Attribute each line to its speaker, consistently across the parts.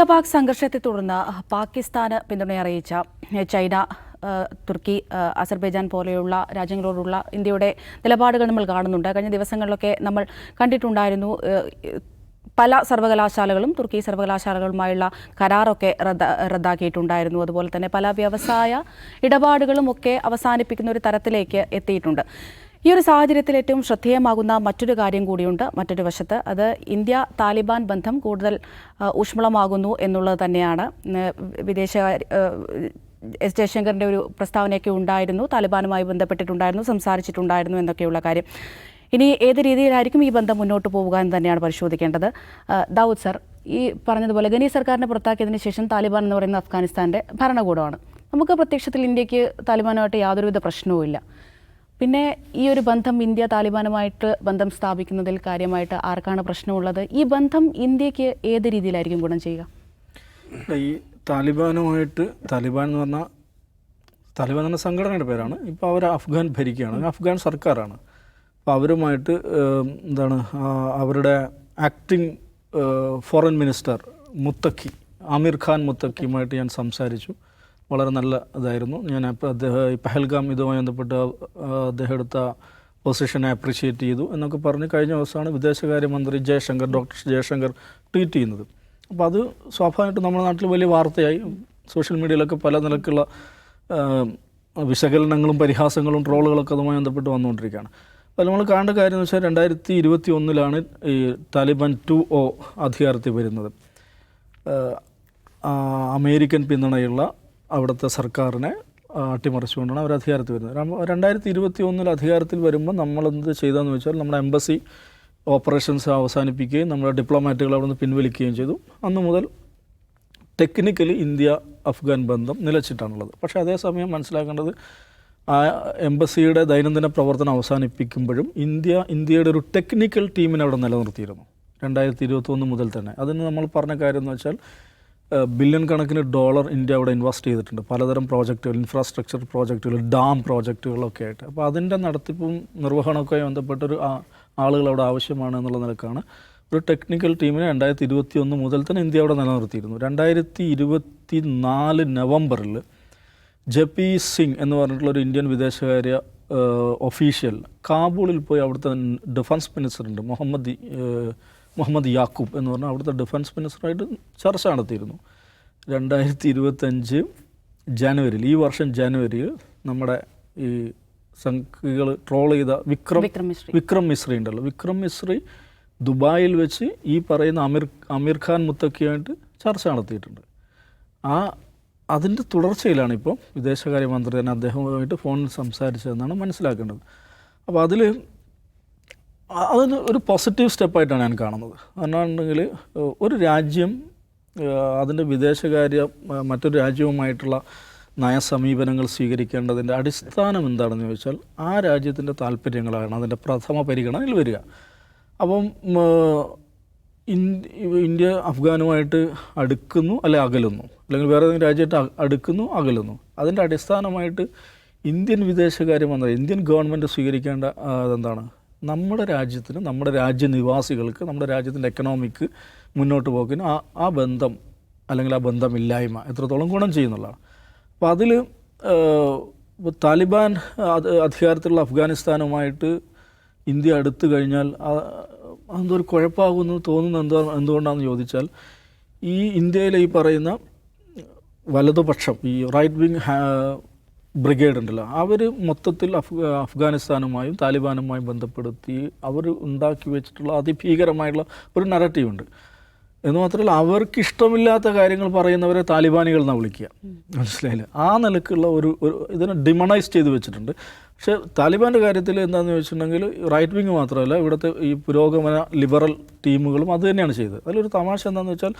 Speaker 1: India Pak സംഘർഷത്തെ തുടർന്ന് പാകിസ്ഥാന് പിന്തുണ അറിയിച്ച ചൈന തുർക്കി അസർബൈജാൻ പോലെയുള്ള രാജ്യങ്ങളോടുള്ള ഇന്ത്യയുടെ നിലപാടുകൾ നമ്മൾ കാണുന്നുണ്ട്. കഴിഞ്ഞ ദിവസങ്ങളിലൊക്കെ നമ്മൾ കണ്ടിട്ടുണ്ടായിരുന്നു പല സർവകലാശാലകളും തുർക്കി സർവകലാശാലകളുമായുള്ള കരാറൊക്കെ റദ്ദ റദ്ദാക്കിയിട്ടുണ്ടായിരുന്നു. അതുപോലെ തന്നെ പല വ്യവസായ ഇടപാടുകളും ഒക്കെ അവസാനിപ്പിക്കുന്ന ഒരു തരത്തിലേക്ക് എത്തിയിട്ടുണ്ട്. ഈ ഒരു സാഹചര്യത്തിൽ ഏറ്റവും ശ്രദ്ധേയമാകുന്ന മറ്റൊരു കാര്യം കൂടിയുണ്ട് മറ്റൊരു വശത്ത്. അത് ഇന്ത്യ താലിബാൻ ബന്ധം കൂടുതൽ ഊഷ്മളമാകുന്നു എന്നുള്ളത് തന്നെയാണ്. വിദേശ എസ് ജയശങ്കറിന്റെ ഒരു പ്രസ്താവനയൊക്കെ ഉണ്ടായിരുന്നു. താലിബാനുമായി ബന്ധപ്പെട്ടിട്ടുണ്ടായിരുന്നു സംസാരിച്ചിട്ടുണ്ടായിരുന്നു എന്നൊക്കെയുള്ള കാര്യം. ഇനി ഏത് രീതിയിലായിരിക്കും ഈ ബന്ധം മുന്നോട്ട് പോവുക എന്ന് തന്നെയാണ് പരിശോധിക്കേണ്ടത്. ദാവൂദ് സർ ഈ പറഞ്ഞതുപോലെ ഗനി സർക്കാരിനെ പുറത്താക്കിയതിന് ശേഷം താലിബാൻ എന്ന് പറയുന്ന അഫ്ഗാനിസ്ഥാന്റെ ഭരണകൂടമാണ്. നമുക്ക് പ്രത്യക്ഷത്തിൽ ഇന്ത്യയ്ക്ക് താലിബാനുമായിട്ട് യാതൊരുവിധ പ്രശ്നവുമില്ല. പിന്നെ ഈ ഒരു ബന്ധം ഇന്ത്യ താലിബാനുമായിട്ട് ബന്ധം സ്ഥാപിക്കുന്നതിൽ കാര്യമായിട്ട് ആർക്കാണ് പ്രശ്നമുള്ളത്? ഈ ബന്ധം ഇന്ത്യയ്ക്ക് ഏത് രീതിയിലായിരിക്കും ഗുണം ചെയ്യുക?
Speaker 2: ഈ താലിബാനുമായിട്ട് താലിബാൻ എന്ന് പറഞ്ഞാൽ താലിബാൻ എന്ന സംഘടനയുടെ പേരാണ്. ഇപ്പോൾ അവർ അഫ്ഗാൻ ഭരിക്കുകയാണ്. അഫ്ഗാൻ സർക്കാരാണ്. അപ്പോൾ അവരുമായിട്ട് എന്താണ് അവരുടെ acting foreign minister Muttaqi Amir Khan മുത്തക്കിയുമായിട്ട് ഞാൻ സംസാരിച്ചു. വളരെ നല്ല ഇതായിരുന്നു. ഞാൻ അദ്ദേഹം ഈ പഹൽഗാം ഇതുമായി ബന്ധപ്പെട്ട് അദ്ദേഹം എടുത്ത പൊസിഷനെ അപ്രിഷ്യേറ്റ് ചെയ്തു എന്നൊക്കെ പറഞ്ഞ് കഴിഞ്ഞ ദിവസമാണ് വിദേശകാര്യമന്ത്രി ജയശങ്കർ ഡോക്ടർ ജയശങ്കർ ട്വീറ്റ് ചെയ്യുന്നത്. അപ്പോൾ അത് സ്വാഭാവികമായിട്ടും നമ്മുടെ നാട്ടിൽ വലിയ വാർത്തയായി. സോഷ്യൽ മീഡിയയിലൊക്കെ പല നിലക്കുള്ള വിശകലനങ്ങളും പരിഹാസങ്ങളും ട്രോളുകളൊക്കെ അതുമായി ബന്ധപ്പെട്ട് വന്നുകൊണ്ടിരിക്കുകയാണ്. അപ്പോൾ നമ്മൾ കാണേണ്ട കാര്യം എന്ന് വെച്ചാൽ രണ്ടായിരത്തി ഇരുപത്തി ഒന്നിലാണ് ഈ താലിബാൻ ടു ഒ അധികാരത്തിൽ വരുന്നത്. അമേരിക്കൻ പിന്തുണയുള്ള അവിടുത്തെ സർക്കാരിനെ അട്ടിമറിച്ചുകൊണ്ടാണ് അവർ അധികാരത്തിൽ വരുന്നത്. രണ്ട- രണ്ടായിരത്തി ഇരുപത്തി ഒന്നിൽ അധികാരത്തിൽ വരുമ്പോൾ നമ്മളെന്ത് ചെയ്തതെന്ന് വെച്ചാൽ നമ്മുടെ എംബസി ഓപ്പറേഷൻസ് അവസാനിപ്പിക്കുകയും നമ്മുടെ ഡിപ്ലോമാറ്റുകൾ അവിടെ നിന്ന് പിൻവലിക്കുകയും ചെയ്തു. അന്ന് മുതൽ ടെക്നിക്കലി ഇന്ത്യ അഫ്ഗാൻ ബന്ധം നിലച്ചിട്ടാണുള്ളത്. പക്ഷേ അതേസമയം മനസ്സിലാക്കേണ്ടത് ആ എംബസിയുടെ ദൈനംദിന പ്രവർത്തനം അവസാനിപ്പിക്കുമ്പോഴും ഇന്ത്യ ഇന്ത്യയുടെ ഒരു ടെക്നിക്കൽ ടീമിനെ അവിടെ നിലനിർത്തിയിരുന്നു. രണ്ടായിരത്തി ഇരുപത്തൊന്ന് മുതൽ തന്നെ. അതിന് നമ്മൾ പറഞ്ഞ കാര്യം എന്ന് വെച്ചാൽ ബില്യൺ കണക്കിന് ഡോളർ ഇന്ത്യ അവിടെ ഇൻവെസ്റ്റ് ചെയ്തിട്ടുണ്ട്. പലതരം പ്രോജക്റ്റുകൾ ഇൻഫ്രാസ്ട്രക്ചർ പ്രോജക്റ്റുകൾ ഡാം പ്രോജക്റ്റുകളൊക്കെ ആയിട്ട്. അപ്പോൾ അതിന്റെ നടത്തിപ്പും നിർവഹണമൊക്കെ ബന്ധപ്പെട്ടൊരു ആളുകൾ അവിടെ ആവശ്യമാണ് എന്നുള്ള നിലക്കാണ്. ഒരു ടെക്നിക്കൽ ടീമിനെ രണ്ടായിരത്തി ഇരുപത്തി ഒന്ന് മുതൽ തന്നെ ഇന്ത്യ അവിടെ നിലനിർത്തിയിരുന്നു. രണ്ടായിരത്തി ഇരുപത്തി നാല് നവംബറിൽ ജപി സിംഗ് എന്ന് പറഞ്ഞിട്ടുള്ള ഒരു ഇന്ത്യൻ വിദേശകാര്യ ഒഫീഷ്യൽ കാബൂളിൽ പോയി അവിടുത്തെ ഡിഫൻസ് മിനിസ്റ്ററുണ്ട് മുഹമ്മദ് മുഹമ്മദ് യാക്കൂബ് എന്ന് പറഞ്ഞാൽ അവിടുത്തെ ഡിഫൻസ് മിനിസ്റ്ററായിട്ട് ചർച്ച നടത്തിയിരുന്നു. രണ്ടായിരത്തി ഇരുപത്തഞ്ച് ജനുവരിയിൽ ഈ വർഷം ജനുവരിയിൽ നമ്മുടെ ഈ സംഘികൾ ട്രോൾ ചെയ്ത വിക്രം
Speaker 1: വിക്രം മിശ്രി.
Speaker 2: വിക്രം മിശ്രി ഉണ്ടല്ലോ. വിക്രം മിശ്രി ദുബായിൽ വെച്ച് ഈ പറയുന്ന അമീർ അമീർ ഖാൻ മുത്തക്കിയായിട്ട് ചർച്ച നടത്തിയിട്ടുണ്ട്. ആ അതിന്റെ തുടർച്ചയിലാണ് ഇപ്പോൾ വിദേശകാര്യമന്ത്രി തന്നെ അദ്ദേഹവുമായിട്ട് ഫോണിൽ സംസാരിച്ചതെന്നാണ് മനസ്സിലാക്കേണ്ടത്. അപ്പോൾ അതിൽ അതിന് ഒരു പോസിറ്റീവ് സ്റ്റെപ്പായിട്ടാണ് ഞാൻ കാണുന്നത്. എന്നാണെന്നുണ്ടെങ്കിൽ ഒരു രാജ്യം അതിന്റെ വിദേശകാര്യ മറ്റൊരു രാജ്യവുമായിട്ടുള്ള നയസമീപനങ്ങൾ സ്വീകരിക്കേണ്ടതിന്റെ അടിസ്ഥാനം എന്താണെന്ന് ചോദിച്ചാൽ ആ രാജ്യത്തിന്റെ താല്പര്യങ്ങളാണ് അതിന്റെ പ്രഥമ പരിഗണനയിൽ വരിക. അപ്പം ഇന്ത്യ അഫ്ഗാനുമായിട്ട് അടുക്കുന്നു അല്ലെ അകലുന്നു? അല്ലെങ്കിൽ വേറെ ഏതെങ്കിലും രാജ്യമായിട്ട് അടുക്കുന്നു അകലുന്നു? അതിന്റെ അടിസ്ഥാനമായിട്ട് ഇന്ത്യൻ വിദേശകാര്യമന്ത്രി ഇന്ത്യൻ ഗവൺമെന്റ് സ്വീകരിക്കേണ്ട അതെന്താണ്? നമ്മുടെ രാജ്യത്തിന് നമ്മുടെ രാജ്യനിവാസികൾക്ക് നമ്മുടെ രാജ്യത്തിന്റെ എക്കണോമിക്ക് മുന്നോട്ട് പോക്കിന് ആ ആ ബന്ധം അല്ലെങ്കിൽ ആ ബന്ധമില്ലായ്മ എത്രത്തോളം ഗുണം ചെയ്യുന്നുള്ളതാണ്. അപ്പോൾ അതിൽ താലിബാൻ അധികാരത്തിലുള്ള അഫ്ഗാനിസ്ഥാനുമായിട്ട് ഇന്ത്യ അടുത്തു കഴിഞ്ഞാൽ അതെന്തോ ഒരു കുഴപ്പമാകുമെന്ന് തോന്നുന്നത് എന്തോ എന്തുകൊണ്ടാണെന്ന് ചോദിച്ചാൽ ഈ ഇന്ത്യയിലെ ഈ പറയുന്ന വലതുപക്ഷം ഈ റൈറ്റ് വിങ് ബ്രിഗേഡ് ഉണ്ടല്ലോ അവർ മൊത്തത്തിൽ അഫ് അഫ്ഗാനിസ്ഥാനുമായും താലിബാനുമായും ബന്ധപ്പെടുത്തി അവർ ഉണ്ടാക്കി വെച്ചിട്ടുള്ള അതിഭീകരമായിട്ടുള്ള ഒരു നറേറ്റീവ് ഉണ്ട്. എന്ന് മാത്രമല്ല അവർക്ക് ഇഷ്ടമില്ലാത്ത കാര്യങ്ങൾ പറയുന്നവരെ താലിബാനികൾ എന്നാണ് വിളിക്കുക. മനസ്സിലായില്ല? ആ നിലക്കുള്ള ഒരു ഒരു ഇതിനെ ഡിമണൈസ് ചെയ്ത് വെച്ചിട്ടുണ്ട്. പക്ഷേ താലിബാന്റെ കാര്യത്തിൽ എന്താണെന്ന് വെച്ചിട്ടുണ്ടെങ്കിൽ റൈറ്റ് വിങ് മാത്രമല്ല ഇവിടുത്തെ ഈ പുരോഗമന ലിബറൽ ടീമുകളും അത് തന്നെയാണ് ചെയ്തത്. അതിലൊരു തമാശ എന്താണെന്ന് വെച്ചാൽ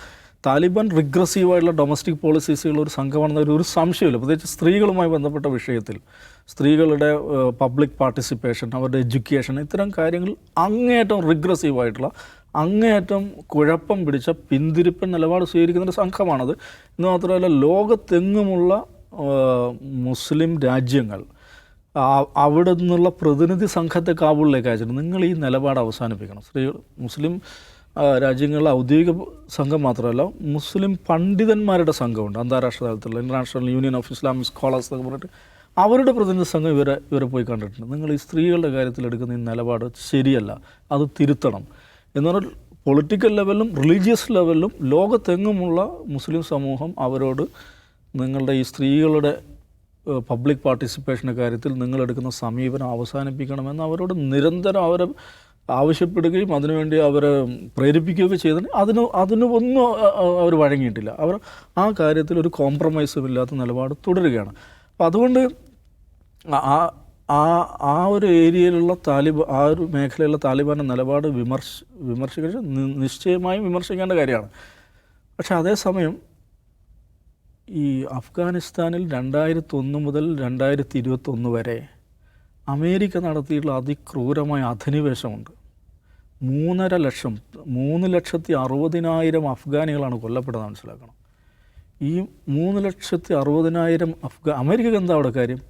Speaker 2: താലിബാൻ റിഗ്രസീവായിട്ടുള്ള ഡൊമസ്റ്റിക് പോളിസീസുകളുള്ള ഒരു സംഘമാണെന്ന ഒരു സംശയമില്ല പ്രത്യേകിച്ച് സ്ത്രീകളുമായി ബന്ധപ്പെട്ട വിഷയത്തിൽ സ്ത്രീകളുടെ പബ്ലിക് പാർട്ടിസിപ്പേഷൻ അവരുടെ എഡ്യൂക്കേഷൻ ഇത്തരം കാര്യങ്ങൾ അങ്ങേയറ്റം റിഗ്രസീവായിട്ടുള്ള അങ്ങേയറ്റം കുഴപ്പം പിടിച്ച പിന്തിരിപ്പൻ നിലപാട് സ്വീകരിക്കുന്ന ഒരു സംഘമാണത്. എന്ന് മാത്രമല്ല ലോകത്തെങ്ങുമുള്ള മുസ്ലിം രാജ്യങ്ങൾ അവിടെ നിന്നുള്ള പ്രതിനിധി സംഘത്തെ കാബൂളിലേക്ക് അയച്ചിട്ട് നിങ്ങൾ ഈ നിലപാട് അവസാനിപ്പിക്കണം. സ്ത്രീ മുസ്ലിം രാജ്യങ്ങളിലെ ഔദ്യോഗിക സംഘം മാത്രമല്ല മുസ്ലിം പണ്ഡിതന്മാരുടെ സംഘമുണ്ട്. അന്താരാഷ്ട്ര തലത്തിലുള്ള international union of Islamic scholars എന്നൊക്കെ പറഞ്ഞിട്ട് അവരുടെ പ്രതിനിധി സംഘം ഇവരെ ഇവരെ പോയി കണ്ടിട്ടുണ്ട്. നിങ്ങൾ ഈ സ്ത്രീകളുടെ കാര്യത്തിൽ എടുക്കുന്ന ഈ നിലപാട് ശരിയല്ല. അത് തിരുത്തണം. എന്ന് പറഞ്ഞാൽ പൊളിറ്റിക്കൽ ലെവലിലും റിലീജിയസ് ലെവലിലും ലോകത്തെങ്ങുമുള്ള മുസ്ലിം സമൂഹം അവരോട് നിങ്ങളുടെ ഈ സ്ത്രീകളുടെ പബ്ലിക് പാർട്ടിസിപ്പേഷന്റെ കാര്യത്തിൽ നിങ്ങളെടുക്കുന്ന സമീപനം അവസാനിപ്പിക്കണമെന്ന് അവരോട് നിരന്തരം അവരെ ആവശ്യപ്പെടുകയും അതിനുവേണ്ടി അവരെ പ്രേരിപ്പിക്കുകയൊക്കെ ചെയ്തിട്ട് അതിന് അതിന് ഒന്നും അവർ വഴങ്ങിയിട്ടില്ല. അവർ ആ കാര്യത്തിൽ ഒരു കോംപ്രമൈസും ഇല്ലാത്ത നിലപാട് തുടരുകയാണ്. അപ്പം അതുകൊണ്ട് ആ ആ ആ ഒരു ഏരിയയിലുള്ള താലിബ് ആ ഒരു മേഖലയിലുള്ള താലിബാന്റെ നിലപാട് വിമർശ വിമർശിക്കുക നിശ്ചയമായും വിമർശിക്കേണ്ട കാര്യമാണ്. പക്ഷെ അതേസമയം ഈ അഫ്ഗാനിസ്ഥാനിൽ രണ്ടായിരത്തി ഒന്ന് മുതൽ രണ്ടായിരത്തി ഇരുപത്തൊന്ന് വരെ അമേരിക്ക നടത്തിയിട്ടുള്ള അതിക്രൂരമായ അധിനിവേശമുണ്ട്. മൂന്നര ലക്ഷം മൂന്ന് ലക്ഷത്തി അറുപതിനായിരം അഫ്ഗാനികളാണ് കൊല്ലപ്പെട്ടത് മനസ്സിലാക്കണം. ഈ മൂന്ന് ലക്ഷത്തി അറുപതിനായിരം അഫ്ഗാ അമേരിക്കക്ക് എന്താ അവിടെ കാര്യം?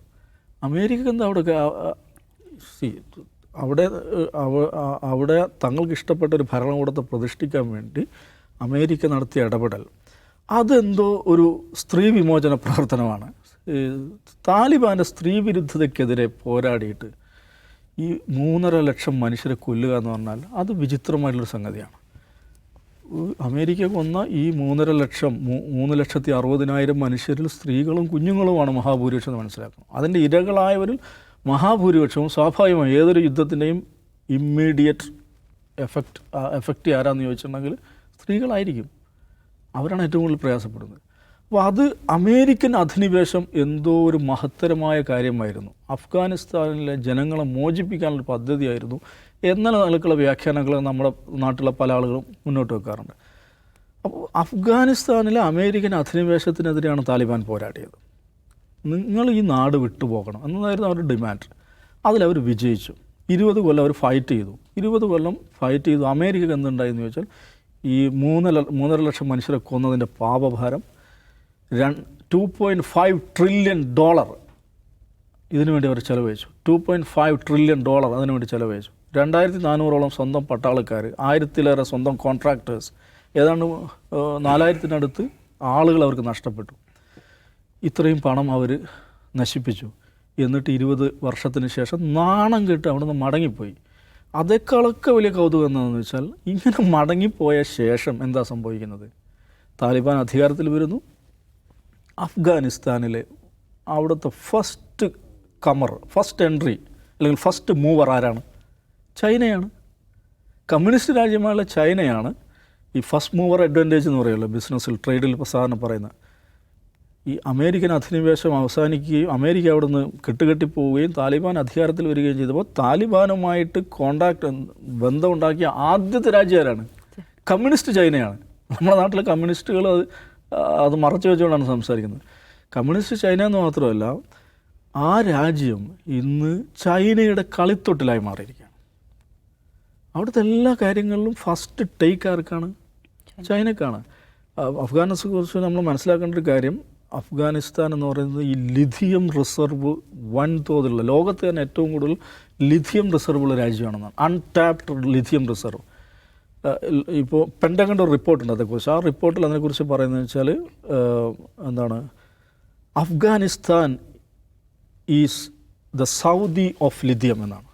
Speaker 2: അമേരിക്കക്ക് എന്താ അവിടെ അവിടെ അവിടെ തങ്ങൾക്ക് ഇഷ്ടപ്പെട്ട ഒരു ഭരണകൂടത്തെ പ്രതിഷ്ഠിക്കാൻ വേണ്ടി അമേരിക്ക നടത്തിയ ഇടപെടൽ. അതെന്തോ ഒരു സ്ത്രീ വിമോചന പ്രവർത്തനമാണ്. താലിബാന്റെ സ്ത്രീ വിരുദ്ധതയ്ക്കെതിരെ പോരാടിയിട്ട് ഈ മൂന്നര ലക്ഷം മനുഷ്യരെ കൊല്ലുക എന്ന് പറഞ്ഞാൽ അത് വിചിത്രമായിട്ടുള്ളൊരു സംഗതിയാണ്. അമേരിക്ക കൊന്ന ഈ മൂന്നര ലക്ഷം മൂന്ന് ലക്ഷത്തി അറുപതിനായിരം മനുഷ്യരിൽ സ്ത്രീകളും കുഞ്ഞുങ്ങളുമാണ് മഹാഭൂരിപക്ഷം എന്ന് മനസ്സിലാക്കണം അതിന്റെ ഇരകളായവരിൽ മഹാഭൂരിപക്ഷവും സ്വാഭാവികമായും ഏതൊരു യുദ്ധത്തിന്റെയും ഇമ്മീഡിയറ്റ് എഫക്റ്റ് എഫക്റ്റ് ആരാന്ന് ചോദിച്ചിട്ടുണ്ടെങ്കിൽ സ്ത്രീകളായിരിക്കും. അവരാണ് ഏറ്റവും കൂടുതൽ പ്രയാസപ്പെടുന്നത്. അപ്പോൾ അത് അമേരിക്കൻ അധിനിവേശം എന്തോ ഒരു മഹത്തരമായ കാര്യമായിരുന്നു. അഫ്ഗാനിസ്ഥാനിലെ ജനങ്ങളെ മോചിപ്പിക്കാനുള്ള പദ്ധതിയായിരുന്നു എന്ന നിലക്കുള്ള വ്യാഖ്യാനങ്ങൾ നമ്മുടെ നാട്ടിലെ പല ആളുകളും മുന്നോട്ട് വെക്കാറുണ്ട്. അപ്പോൾ അഫ്ഗാനിസ്ഥാനിലെ അമേരിക്കൻ അധിനിവേശത്തിനെതിരെയാണ് താലിബാൻ പോരാടിയത്. നിങ്ങൾ ഈ നാട് വിട്ടുപോകണം എന്നതായിരുന്നു അവരുടെ ഡിമാൻഡ്. അതിലവർ വിജയിച്ചു. ഇരുപത് കൊല്ലം അവർ ഫൈറ്റ് ചെയ്തു. ഇരുപത് കൊല്ലം ഫൈറ്റ് ചെയ്തു. അമേരിക്കക്ക് എന്തുണ്ടായെന്ന് ചോദിച്ചാൽ ഈ മൂന്നര മൂന്നര ലക്ഷം മനുഷ്യരെ കൊന്നതിന്റെ പാപഭാരം two point five trillion dollar ഇതിനുവേണ്ടി അവർ ചിലവഴിച്ചു. Two point five trillion dollar അതിനുവേണ്ടി ചെലവഴിച്ചു. രണ്ടായിരത്തി നാനൂറോളം സ്വന്തം പട്ടാളക്കാർ ആയിരത്തിലേറെ സ്വന്തം കോൺട്രാക്ടേഴ്സ് ഏതാണ്ട് നാലായിരത്തിനടുത്ത് ആളുകൾ അവർക്ക് നഷ്ടപ്പെട്ടു. ഇത്രയും പണം അവർ നശിപ്പിച്ചു. എന്നിട്ട് ഇരുപത് വർഷത്തിന് ശേഷം നാണം കെട്ട് നിന്ന് മടങ്ങിപ്പോയി. അതേക്കാളൊക്കെ വലിയ കൗതുകം എന്താണെന്ന് വെച്ചാൽ ഇങ്ങനെ മടങ്ങിപ്പോയ ശേഷം എന്താ സംഭവിക്കുന്നത്? താലിബാൻ അധികാരത്തിൽ വരുന്നു. അഫ്ഗാനിസ്ഥാനിലെ അവിടുത്തെ ഫസ്റ്റ് കമർ ഫസ്റ്റ് എൻട്രി അല്ലെങ്കിൽ ഫസ്റ്റ് മൂവർ ആരാണ്? ചൈനയാണ്. കമ്മ്യൂണിസ്റ്റ് രാജ്യമായുള്ള ചൈനയാണ് ഈ ഫസ്റ്റ് മൂവർ അഡ്വാന്റേജ് എന്ന് പറയുമല്ലോ ബിസിനസ്സിൽ ട്രേഡിൽ സാധാരണ പറയുന്നത് ഈ അമേരിക്കൻ അധിനിവേശം അവസാനിക്കുകയും അമേരിക്ക അവിടുന്ന് കെട്ടുകെട്ടിപ്പോവുകയും താലിബാൻ അധികാരത്തിൽ വരികയും ചെയ്തപ്പോൾ താലിബാനുമായിട്ട് കോണ്ടാക്ട് ബന്ധമുണ്ടാക്കിയ ആദ്യത്തെ രാജ്യക്കാരാണ് കമ്മ്യൂണിസ്റ്റ് ചൈനയാണ്. നമ്മുടെ നാട്ടിലെ കമ്മ്യൂണിസ്റ്റുകൾ അത് അത് മറച്ചു വെച്ചുകൊണ്ടാണ് സംസാരിക്കുന്നത്. കമ്മ്യൂണിസ്റ്റ് ചൈന എന്ന് മാത്രമല്ല ആ രാജ്യം ഇന്ന് ചൈനയുടെ കളിത്തൊട്ടിലായി മാറിയിരിക്കുകയാണ് അവിടുത്തെ എല്ലാ കാര്യങ്ങളിലും ഫസ്റ്റ് ടേക്ക് ആർക്കാണ്? ചൈനക്കാണ്. അഫ്ഗാനിസ്ഥാനെ കുറിച്ച് നമ്മൾ മനസ്സിലാക്കേണ്ട ഒരു കാര്യം അഫ്ഗാനിസ്ഥാൻ എന്ന് പറയുന്നത് ഈ ലിഥിയം റിസർവ് വൻതോതിലുള്ള ലോകത്ത് തന്നെ ഏറ്റവും കൂടുതൽ ലിഥിയം റിസർവ് ഉള്ള രാജ്യമാണെന്നാണ്. അൺടാപ്ഡ് ലിഥിയം റിസർവ് ഇപ്പോൾ പെൻഡകന്റെ ഒരു റിപ്പോർട്ടുണ്ട് അതേക്കുറിച്ച് ആ റിപ്പോർട്ടിൽ അതിനെക്കുറിച്ച് പറയുന്നത് വെച്ചാൽ എന്താണ്? Afghanistan is the Saudi of lithium എന്നാണ്.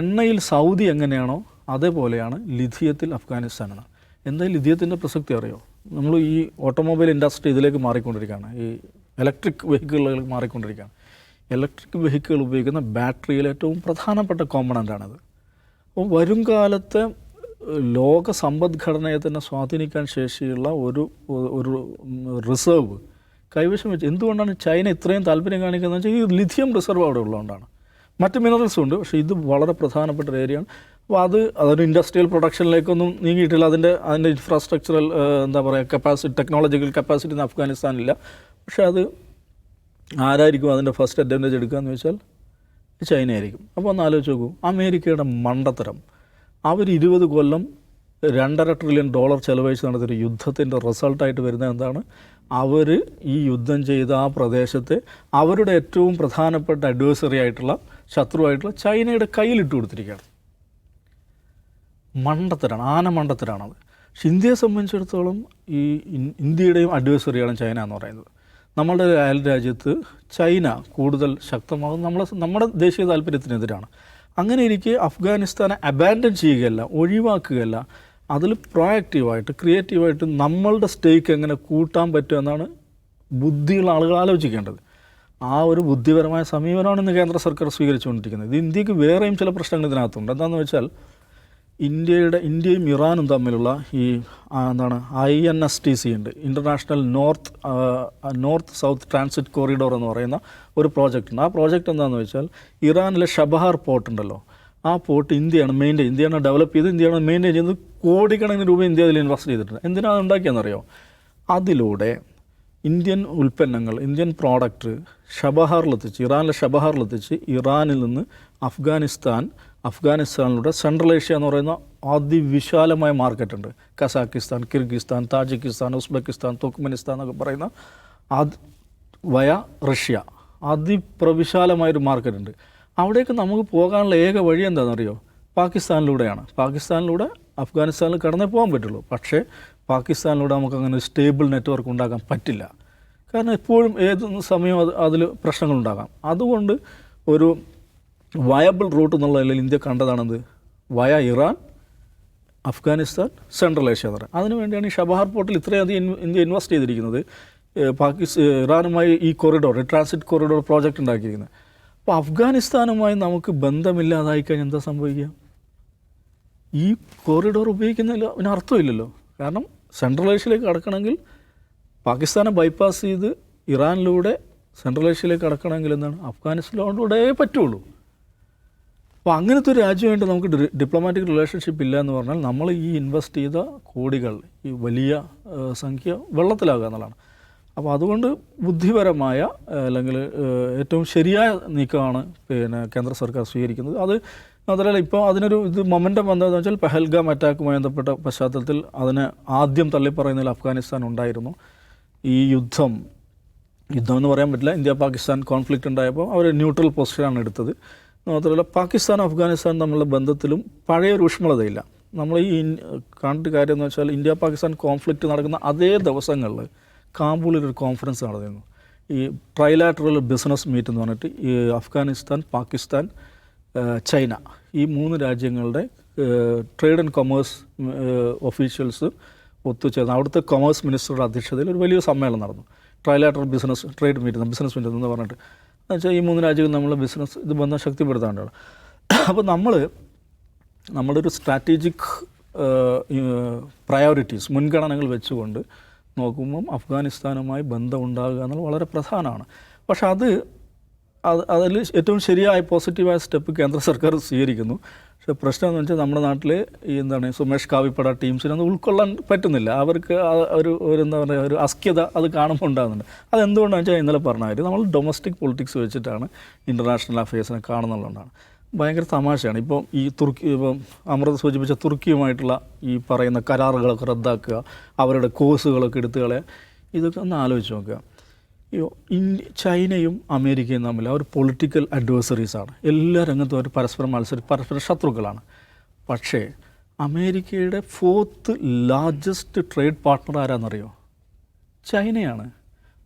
Speaker 2: എണ്ണയിൽ സൗദി എങ്ങനെയാണോ അതേപോലെയാണ് ലിഥിയത്തിൽ അഫ്ഗാനിസ്ഥാനാണ്. എന്താ ലിഥിയത്തിന്റെ പ്രസക്തി അറിയോ? നമ്മൾ ഈ ഓട്ടോമൊബൈൽ ഇൻഡസ്ട്രി ഇതിലേക്ക് മാറിക്കൊണ്ടിരിക്കുകയാണ്. ഈ ഇലക്ട്രിക് വെഹിക്കിളുകളിലേക്ക് മാറിക്കൊണ്ടിരിക്കുകയാണ്. ഇലക്ട്രിക് വെഹിക്കിൾ ഉപയോഗിക്കുന്ന ബാറ്ററിയിൽ ഏറ്റവും പ്രധാനപ്പെട്ട കോമ്പണന്റാണത് അപ്പോൾ വരും കാലത്തെ ലോക സമ്പദ്ഘടനയെ തന്നെ സ്വാധീനിക്കാൻ ശേഷിയുള്ള ഒരു ഒരു റിസർവ് കൈവശം വെച്ച് എന്തുകൊണ്ടാണ് ചൈന ഇത്രയും താല്പര്യം കാണിക്കുന്നത് വെച്ചാൽ ഈ ലിഥിയം റിസർവ് അവിടെ ഉള്ളതുകൊണ്ടാണ്. മറ്റ് മിനറൽസും ഉണ്ട് പക്ഷേ ഇത് വളരെ പ്രധാനപ്പെട്ട ഒരു ഏരിയയാണ് അപ്പോൾ അത് അതൊരു ഇൻഡസ്ട്രിയൽ പ്രൊഡക്ഷനിലേക്കൊന്നും നീങ്ങിയിട്ടില്ല. അതിന്റെ അതിന്റെ ഇൻഫ്രാസ്ട്രക്ചറൽ എന്താ പറയുക കപ്പാസിറ്റി ടെക്നോളജിക്കൽ കപ്പാസിറ്റി ഇന്ന് അഫ്ഗാനിസ്ഥാനില്ല പക്ഷേ അത് ആരായിരിക്കും അതിന്റെ ഫസ്റ്റ് അഡ്വാന്റേജ് എടുക്കുക എന്ന് വെച്ചാൽ ചൈന ആയിരിക്കും അപ്പോൾ ഒന്ന് ആലോചിച്ച് നോക്കൂ. അമേരിക്കയുടെ മണ്ടത്തരം. അവർ ഇരുപത് കൊല്ലം രണ്ടര ട്രില്യൺ ഡോളർ ചെലവഴിച്ച് നടത്തിയൊരു യുദ്ധത്തിന്റെ റിസൾട്ടായിട്ട് വരുന്നത് എന്താണ്? അവർ ഈ യുദ്ധം ചെയ്ത ആ പ്രദേശത്തെ അവരുടെ ഏറ്റവും പ്രധാനപ്പെട്ട അഡ്വേഴ്സറി ആയിട്ടുള്ള ശത്രുവായിട്ടുള്ള ചൈനയുടെ കയ്യിലിട്ട് കൊടുത്തിരിക്കുകയാണ്. മണ്ടത്തരാണ് ആന മണ്ടത്തരാണത്. പക്ഷെ ഇന്ത്യയെ സംബന്ധിച്ചിടത്തോളം ഈ ഇന്ത്യയുടെയും അഡ്വൈസറിയാണ് ചൈന എന്ന് പറയുന്നത്. നമ്മളുടെ അയൽ രാജ്യത്ത് ചൈന കൂടുതൽ ശക്തമാകും നമ്മളെ നമ്മുടെ ദേശീയ താല്പര്യത്തിനെതിരാണ്. അങ്ങനെ ഇരിക്കെ അഫ്ഗാനിസ്ഥാനെ അബാൻഡൻ ചെയ്യുകയല്ല ഒഴിവാക്കുകയല്ല അതിൽ പ്രൊയാക്റ്റീവായിട്ട് ക്രിയേറ്റീവായിട്ട് നമ്മളുടെ സ്റ്റേക്ക് എങ്ങനെ കൂട്ടാൻ പറ്റുമെന്നാണ് ബുദ്ധിയുള്ള ആളുകൾ ആലോചിക്കേണ്ടത്. ആ ഒരു ബുദ്ധിപരമായ സമീപനമാണ് ഇന്ന് കേന്ദ്ര സർക്കാർ സ്വീകരിച്ചുകൊണ്ടിരിക്കുന്നത്. ഇത് ഇന്ത്യയ്ക്ക് വേറെയും ചില പ്രശ്നങ്ങൾ ഇതിനകത്തുണ്ട്. എന്താണെന്ന് വെച്ചാൽ ഇന്ത്യയുടെ ഇന്ത്യയും ഇറാനും തമ്മിലുള്ള ഈ എന്താണ് I N S T C ഉണ്ട്. International north north south transit corridor എന്ന് പറയുന്ന ഒരു പ്രോജക്റ്റ് ഉണ്ട്. ആ പ്രോജക്റ്റ് എന്താണെന്ന് വെച്ചാൽ ഇറാനിലെ ഷബഹാർ പോർട്ട് ഉണ്ടല്ലോ. ആ പോർട്ട് ഇന്ത്യയാണ് മെയിന്റെയിൻ ഇന്ത്യയാണ് ഡെവലപ്പ് ചെയ്ത് ഇന്ത്യയാണ് മെയിന്റെയിൻ ചെയ്ത് കോടിക്കണക്കിന് രൂപ ഇന്ത്യ അതിൽ ഇൻവെസ്റ്റ് ചെയ്തിട്ടുണ്ട്. എന്തിനാണ് ഉണ്ടാക്കിയെന്നറിയോ? അതിലൂടെ ഇന്ത്യൻ ഉൽപ്പന്നങ്ങൾ ഇന്ത്യൻ പ്രോഡക്റ്റ് ഷബഹാറിലെത്തിച്ച് ഇറാനിലെ ഷബഹാറിലെത്തിച്ച് ഇറാനിൽ നിന്ന് അഫ്ഗാനിസ്ഥാൻ അഫ്ഗാനിസ്ഥാനിലൂടെ സെൻട്രൽ ഏഷ്യ എന്ന് പറയുന്ന അതിവിശാലമായ മാർക്കറ്റുണ്ട്. Kazakhstan Kyrgyzstan Tajikistan Uzbekistan Turkmenistan എന്നൊക്കെ പറയുന്ന അത് വയ റഷ്യ. അതിപ്രവിശാലമായൊരു മാർക്കറ്റുണ്ട്. അവിടേക്ക് നമുക്ക് പോകാനുള്ള ഏക വഴി എന്താണെന്നറിയോ? പാകിസ്ഥാനിലൂടെയാണ്. പാകിസ്ഥാനിലൂടെ അഫ്ഗാനിസ്ഥാനിൽ കടന്നേ പോകാൻ പറ്റുള്ളൂ. പക്ഷേ പാകിസ്ഥാനിലൂടെ നമുക്കങ്ങനെ സ്റ്റേബിൾ നെറ്റ്വർക്ക് ഉണ്ടാക്കാൻ പറ്റില്ല. കാരണം എപ്പോഴും ഏത് സമയവും അത് അതിൽ പ്രശ്നങ്ങളുണ്ടാകാം. അതുകൊണ്ട് ഒരു വയബിൾ റൂട്ട് എന്നുള്ള നിലയിൽ ഇന്ത്യ കണ്ടതാണെന്ത്? വയ ഇറാൻ അഫ്ഗാനിസ്ഥാൻ സെൻട്രൽ ഏഷ്യ എന്ന് പറയുന്നത്. അതിനുവേണ്ടിയാണ് ഈ ഷബഹാർ പോർട്ടിൽ ഇത്രയധികം ഇന്ത്യ ഇൻവെസ്റ്റ് ചെയ്തിരിക്കുന്നത്. പാകിസ്ഥാൻ പാകിസ് ഇറാനുമായി ഈ കോറിഡോർ ട്രാൻസിറ്റ് കൊറിഡോർ പ്രോജക്റ്റ് ഉണ്ടാക്കിയിരിക്കുന്നത്. അപ്പോൾ അഫ്ഗാനിസ്ഥാനുമായി നമുക്ക് ബന്ധമില്ലാതായി കഴിഞ്ഞാൽ എന്താ സംഭവിക്കുക? ഈ കൊറിഡോർ ഉപയോഗിക്കുന്നതിൽ അതിന് അർത്ഥമില്ലല്ലോ. കാരണം സെൻട്രൽ ഏഷ്യയിലേക്ക് കടക്കണമെങ്കിൽ പാകിസ്ഥാനെ ബൈപ്പാസ് ചെയ്ത് ഇറാനിലൂടെ സെൻട്രൽ ഏഷ്യയിലേക്ക് കടക്കണമെങ്കിൽ എന്താണ്? അഫ്ഗാനിസ്ഥാനിലൂടെ പറ്റുള്ളൂ. അപ്പോൾ അങ്ങനത്തെ ഒരു രാജ്യമായിട്ട് നമുക്ക് ഡിപ്ലോമാറ്റിക് റിലേഷൻഷിപ്പ് ഇല്ല എന്ന് പറഞ്ഞാൽ നമ്മൾ ഈ ഇൻവെസ്റ്റ് ചെയ്ത കോടികൾ ഈ വലിയ സംഖ്യ വെള്ളത്തിലാകുക എന്നുള്ളതാണ്. അപ്പോൾ അതുകൊണ്ട് ബുദ്ധിപരമായ അല്ലെങ്കിൽ ഏറ്റവും ശരിയായ നീക്കമാണ് പിന്നെ കേന്ദ്ര സർക്കാർ സ്വീകരിക്കുന്നത്. അത് മാത്രമല്ല ഇപ്പോൾ അതിനൊരു ഇത് മൊമെന്റം വന്നതെന്ന് വെച്ചാൽ പെഹൽഗാം അറ്റാക്കുമായി ബന്ധപ്പെട്ട പശ്ചാത്തലത്തിൽ അതിനെ ആദ്യം തള്ളിപ്പറയുന്നതിൽ അഫ്ഗാനിസ്ഥാൻ ഉണ്ടായിരുന്നു. ഈ യുദ്ധം യുദ്ധം എന്ന് പറയാൻ പറ്റില്ല. ഇന്ത്യ പാകിസ്ഥാൻ കോൺഫ്ലിക്റ്റ് ഉണ്ടായപ്പോൾ അവർ ന്യൂട്രൽ പൊസിഷനാണ് എടുത്തത്. മാത്രമല്ല പാകിസ്ഥാൻ അഫ്ഗാനിസ്ഥാൻ തമ്മിലുള്ള ബന്ധത്തിലും പഴയ ഒരു ഊഷ്മളതയില്ല. നമ്മൾ ഈ കണ്ട കാര്യം എന്ന് വെച്ചാൽ ഇന്ത്യ പാകിസ്ഥാൻ കോൺഫ്ലിക്റ്റ് നടക്കുന്ന അതേ ദിവസങ്ങളിൽ കാബൂളിൽ ഒരു കോൺഫറൻസ് നടന്നിരുന്നു. ഈ ട്രൈലാറ്ററൽ ബിസിനസ് മീറ്റ് എന്ന് പറഞ്ഞിട്ട് ഈ അഫ്ഗാനിസ്ഥാൻ പാകിസ്ഥാൻ ചൈന ഈ മൂന്ന് രാജ്യങ്ങളുടെ ട്രേഡ് ആൻഡ് കൊമേഴ്സ് ഒഫീഷ്യൽസ് ഒത്തുചേർന്ന്. അവിടുത്തെ കൊമേഴ്സ് മിനിസ്റ്ററുടെ അധ്യക്ഷതയിൽ ഒരു വലിയ സമ്മേളനം നടന്നു. Trilateral business trade meet business meet എന്ന് പറഞ്ഞിട്ട്. എന്നുവെച്ചാൽ ഈ മൂന്ന് രാജ്യങ്ങൾ നമ്മളെ ബിസിനസ് ഇത് ബന്ധം ശക്തിപ്പെടുത്താണ്ടാണ് അപ്പോൾ നമ്മൾ നമ്മുടെ ഒരു സ്ട്രാറ്റജിക് പ്രയോറിറ്റീസ് മുൻഗണനകൾ വെച്ചുകൊണ്ട് നോക്കുമ്പം അഫ്ഗാനിസ്ഥാനുമായി ബന്ധം ഉണ്ടാകുക എന്നുള്ളത് വളരെ പ്രധാനമാണ്. പക്ഷേ അത് അതിൽ ഏറ്റവും ശരിയായ പോസിറ്റീവായ സ്റ്റെപ്പ് കേന്ദ്ര സർക്കാർ സ്വീകരിക്കുന്നു. പക്ഷേ പ്രശ്നം എന്ന് വെച്ചാൽ നമ്മുടെ നാട്ടിൽ ഈ എന്താണ് സുമേഷ് കാവിപ്പട ടീംസിനൊന്നും ഉൾക്കൊള്ളാൻ പറ്റുന്നില്ല. അവർക്ക് ഒരു ഒരു എന്താ പറയുക ഒരു അസ്ക്യത അത് കാണുമ്പോൾ ഉണ്ടാകുന്നുണ്ട്. അതെന്തുകൊണ്ടാണെന്ന് വെച്ചാൽ ഇന്നലെ പറഞ്ഞ കാര്യം നമ്മൾ ഡൊമസ്റ്റിക് പൊളിറ്റിക്സ് വെച്ചിട്ടാണ് ഇന്റർനാഷണൽ അഫയേഴ്സിനെ കാണുന്നുള്ളതാണ് ഭയങ്കര തമാശയാണ്. ഇപ്പോൾ ഈ തുർക്കി ഇപ്പം അമൃത സൂചിപ്പിച്ച തുർക്കിയുമായിട്ടുള്ള ഈ പറയുന്ന കരാറുകളൊക്കെ റദ്ദാക്കുക അവരുടെ കോഴ്സുകളൊക്കെ എടുത്തുകളെ ഇതൊക്കെ ഒന്ന് ആലോചിച്ച് നോക്കുക. ചൈനയും അമേരിക്കയും തമ്മിൽ അവർ പൊളിറ്റിക്കൽ അഡ്വേഴ്സറീസാണ് എല്ലാ രംഗത്തും അവർ പരസ്പരം മത്സരി പരസ്പര ശത്രുക്കളാണ്. പക്ഷേ അമേരിക്കയുടെ ഫോർത്ത് ലാർജസ്റ്റ് ട്രേഡ് പാർട്ട്ണർ ആരാണെന്നറിയോ ചൈനയാണ്.